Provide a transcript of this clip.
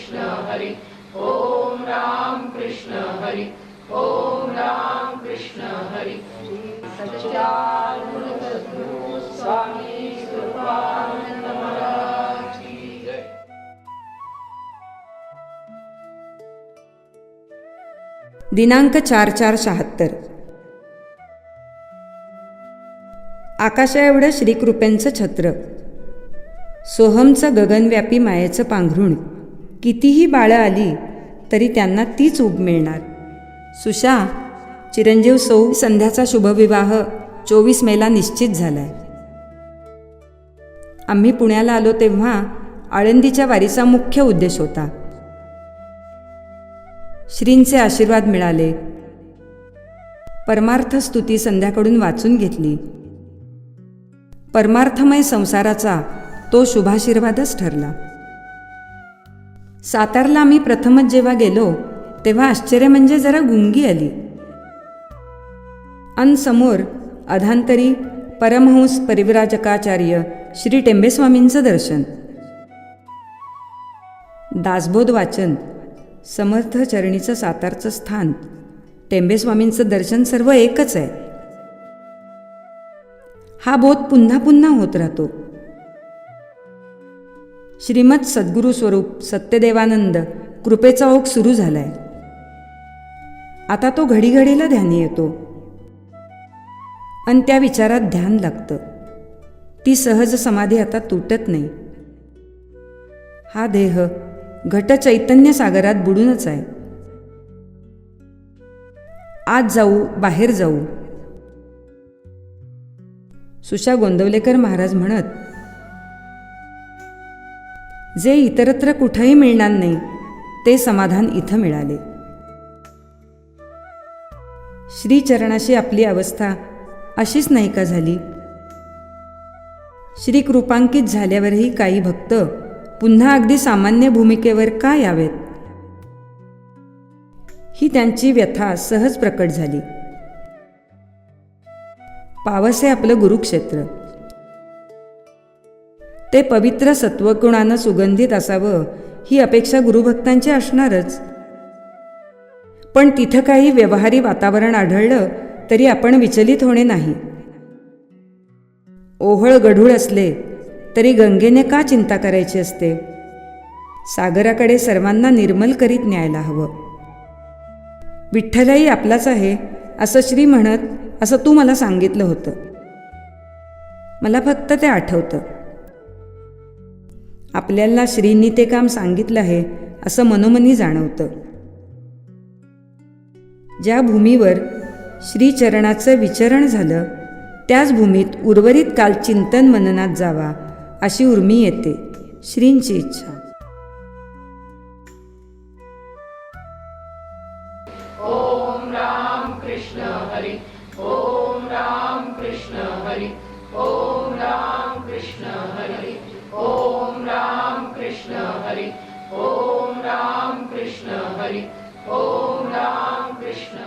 कृष्ण हरी ओम राम कृष्ण हरी ओम राम कृष्ण हरी सच्चिदानंद स्वामी कृपानंद महाराज दिनांक चार चार शहात्तर. आकाशा एवढं श्रीकृपेंचं छत्र. सोहमचं गगनव्यापी मायेचं पांघरुण. कितीही बाळं आली तरी त्यांना तीच उब मिळणार. सुशा चिरंजीव सौ संध्याचा शुभविवाह चोवीस मेला निश्चित झालाय. आम्ही पुण्याला आलो तेव्हा आळंदीच्या वारीचा मुख्य उद्देश होता. श्रींचे आशीर्वाद मिळाले. परमार्थ स्तुती संध्याकडून वाचून घेतली. परमार्थमय संसाराचा तो शुभाशीर्वादच ठरला. सातारला आम्ही प्रथमच जेव्हा गेलो तेव्हा आश्चर्य म्हणजे जरा गुंगी आली. अन समोर अधांतरी परमहंस परिव्राजकाचार्य श्री टेंबेस्वामींचं दर्शन. दासबोध वाचन समर्थ चरणीचं सातारचं स्थान. टेंबेस्वामींचं दर्शन सर्व एकच आहे. हा बोध पुन्हा पुन्हा होत राहतो. श्रीमद सद्गुरू स्वरूप सत्यदेवानंद कृपेचा ओघ सुरू झालाय. आता तो घडीघडीला ध्यानी येतो. आणि त्या विचारात ध्यान लागतं. ती सहज समाधी आता तुटत नाही. हा देह घट चैतन्य सागरात बुडूनच आहे. आज जाऊ बाहेर जाऊ. सुशा गोंदवलेकर महाराज म्हणत जे इतरत्र कुठंही मिळणार नाही ते समाधान इथं मिळाले. श्रीचरणाशी आपली अवस्था अशीच नाही का झाली श्रीकृपांकित झाल्यावरही काही भक्त पुन्हा अगदी सामान्य भूमिकेवर का यावेत? ही त्यांची व्यथा सहज प्रकट झाली. पावस हे आपलं गुरुक्षेत्र. ते पवित्र सत्वगुणानं सुगंधित असावं ही अपेक्षा गुरुभक्तांची असणारच. पण तिथं काही व्यवहारी वातावरण आढळलं तरी आपण विचलित होणे नाही. ओहळ गढूळ असले तरी गंगेने का चिंता करायची असते? सागराकडे सर्वांना निर्मल करीत न्यायला हवं. विठ्ठलही आपलाच आहे असं श्री म्हणत असं तू मला सांगितलं होतं. मला फक्त ते आठवतं. आपल्याला श्रींनी ते काम सांगितलं आहे असं मनोमनी जाणवतं. ज्या भूमीवर श्रीचरणाचं विचरण झालं त्याच भूमीत उर्वरित काल चिंतन मननात जावा अशी उर्मी येते श्रींची इच्छा. ओम राम कृष्ण हरी ओम राम कृष्ण हरी ओम राम कृष्ण हरी। ओम राम कृष्ण